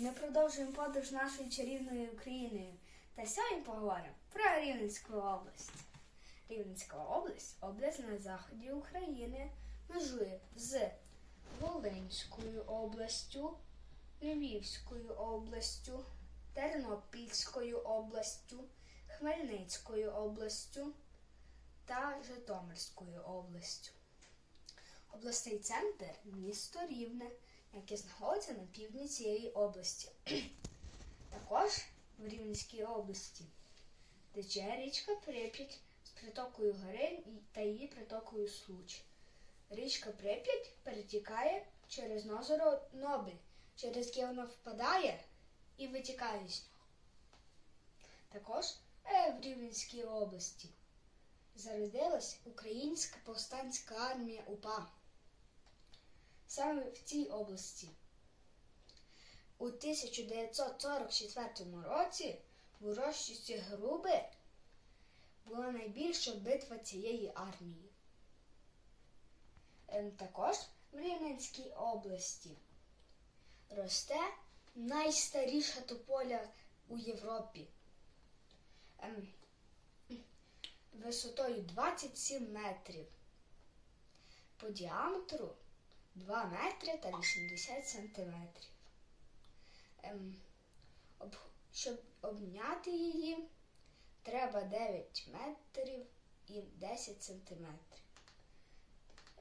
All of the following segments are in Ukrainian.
ми продовжуємо подорож нашою чарівною Україною. Та сьогодні поговоримо про Рівненську область. Рівненська область область на заході України межує з Волинською областю, Львівською областю, Тернопільською областю, Хмельницькою областю та Житомирською областю. Обласний центр місто Рівне, яке знаходиться на півдні цієї області. Також в Рівненській області тече річка Прип'ять з притокою Гориль та її притокою Случ. Річка Прип'ять перетікає через озеро Нобель, через яке вона впадає і витікає з нього. Також е, в Рівненській області зародилась Українська повстанська армія УПА. Саме в цій області у 1944 році в урочисті Груби була найбільша битва цієї армії. Ем, Також в Рівненській області росте найстаріша тополя у Європі. Ем, Висотою 27 метрів. По діаметру 2 метри та 80 сантиметрів. Ем, об, щоб обняти її, треба 9 метрів і 10 сантиметрів.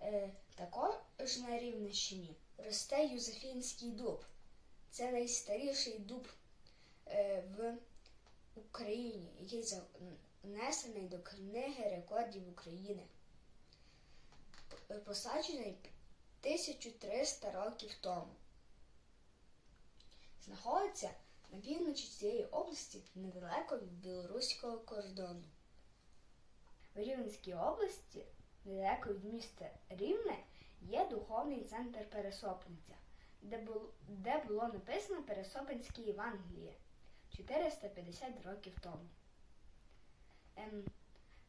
Е, також на Рівненщині росте Юзефінський дуб. Це найстаріший дуб е, в Україні, який занесений до книги рекордів України. Посаджений 1300 років тому. Знаходиться на півночі цієї області недалеко від білоруського кордону. В Рівненській області, недалеко від міста Рівне, є духовний центр Пересопниця, де було, де було написано Пересопинське Євангеліє 450 років тому. Ем,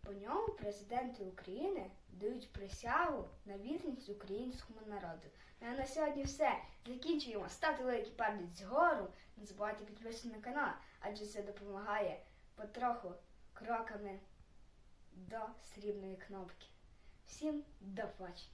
по ньому президенти України дають присягу на вірність українському народу. Ну, а на сьогодні все. Закінчуємо. Ставте великий палець згору. Не забувайте підписатися на канал, адже це допомагає потроху кроками до срібної кнопки. Всім до побачення!